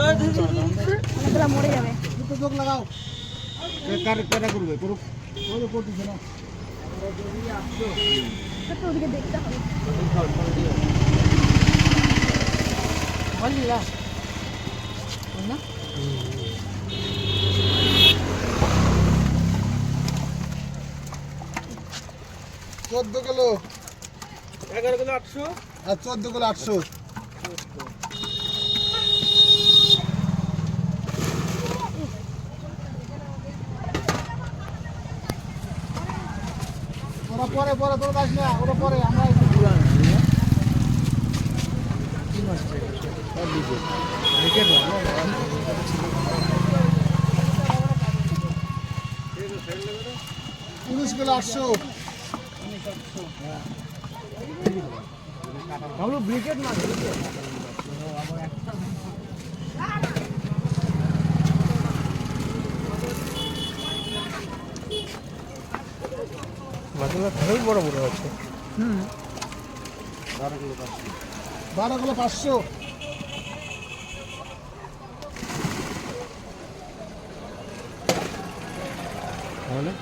অনেকগুলো মরে যাবে দুটো চোখ লাগাও কারে কারা করবে করুক ওই যে করতেছে না একটু ওদিকে দেখতে হবে চোদ্দ কিলো। এগারো কিলো আটশো। আর চোদ্দ কিলো আটশো। পরে পরে তোর যাস না ওরা পরে আমরা? উনিশ কিলো আটশো ব্রিকেট মাছ মাছগুলো খুবই বড় বড় আছে বারো কিলো পাঁচশো। তাহলে?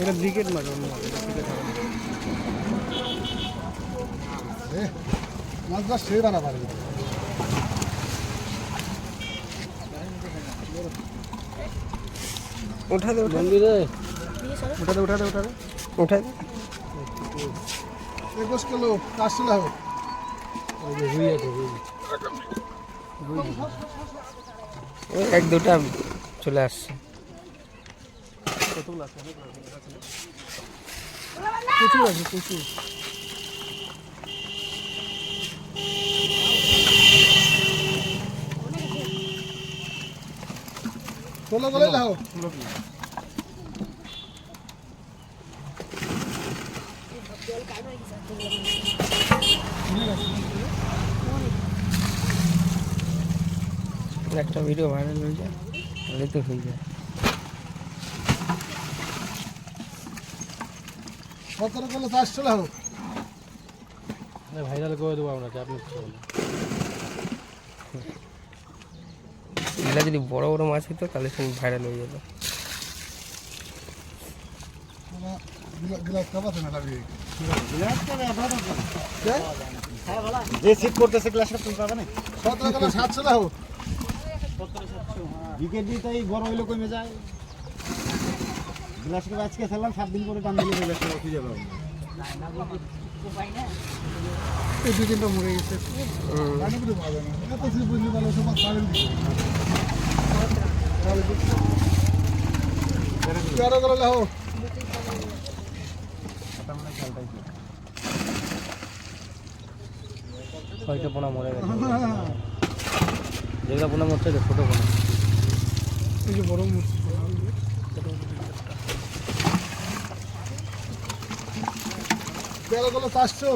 এটা ব্রিকেট মাছ অন্য মাছ। ব্রিকেট হবে না মাছটা সে বানা পারবে উঠা দে উঠা দে উঠা দে উঠা দে উঠা দে উঠা দে একুশ কিলো চারশো লাখ ওই এক দুটা চলে আসছে প্রচুর আছে প্রচুর ষোলো কিলো লাখ একটা ভিডিও ভাইরাল হয়ে যায় তাহলে তো হয়ে যায়। সতেরো কিলো চারশো লাখ ভাইরাল করে দেবো আপনাকে আপনি এগুলা যদি বড় বড় মাছ হতো, তাহলে সে ভাইরাল হয়ে যেত। গিলাস কাপাতে না লাগবে যে সিট করতেছে ক্লাসটা তুমি পাবে না? সতেরো কিলো সাতশো লাখ উইকেট দিয়ে তাই বড় কমে যায়। গ্লাসটা আজকে সাত দিন পরে টান দিলে গ্লাসটা এই দুই তিনটা মরে গেছে। ছয়টা পোনা মরে গেছে। যেগুলো পোনা মরছে ছোটো পোনা। বড় মূর্তি চারশো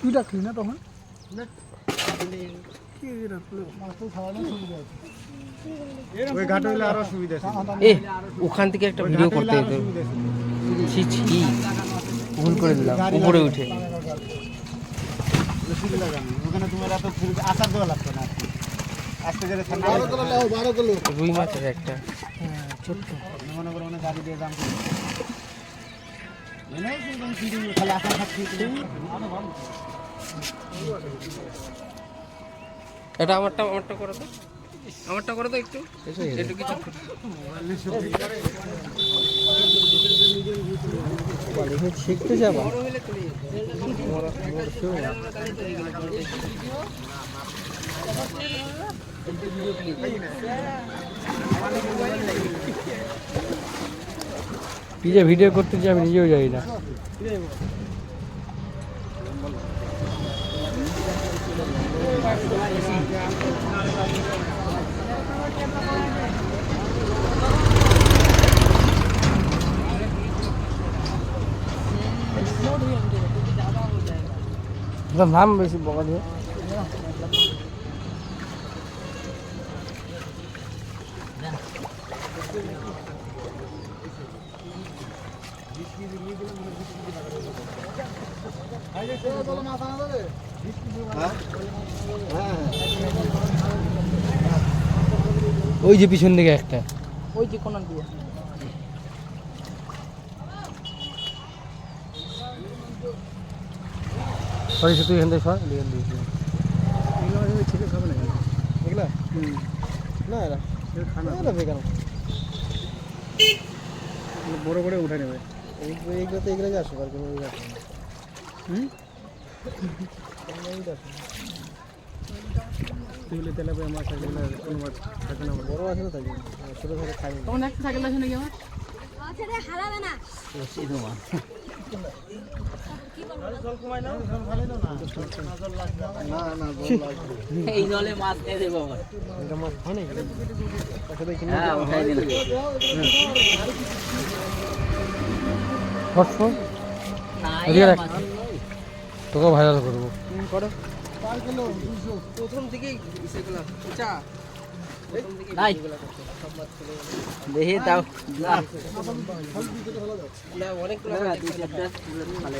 তুই ডাকলি না তখন? ওখান থেকে একটা ভিডিও করতে ছি ছি ভুল করে দিলাম উপরে উঠে। ওখানে তোমার এত আসার দেওয়া লাগতো না রুই মাছের একটা। ছোট্ট মনে করো অনেক গাড়ি দিয়ে দাম খালি আসার থাকছে এটা আমারটা আমারটা করে দাও। আমারটা করে দাও একটু। একটু কিছু শিখতে যাব? কি ভিডিও করতে চাই আমি নিজেও যাই না। নাম বেশি বকা দিয়ে হ্যাঁ হ্যাঁ ওই যে পিছন দিকে একটা। ওই যে কোনার দিয়ে সরি তুই এখান থেকে সর। এখান থেকে ছেলে খাবে না এগুলা? না এরা খানা এরা বেকার। বড় বড় উঠে নেবে। এইগুলো তো এগুলো যাচ্ছে আর কোনো ইয়ে। হুম? তুইলে তেলাপিয়া মাছ এগুলো কোনো মাছ থাকে না বড় আছে না। আর ছোট ছোট খাই না তোমার একটা সাইকেল আছে নাকি আমার? না। না এই জলে মাছ খেয়ে দেবো মাছ হয় না কিনে হ্যাঁ উঠাই দিলাম। সর সর না এদিকে এই রাখ। মাছ তোকে ভাইরাল করব। করো। প্রথম থেকেই সেগুলো। চা দেখি তাও অনেক দুই চারটা ভালো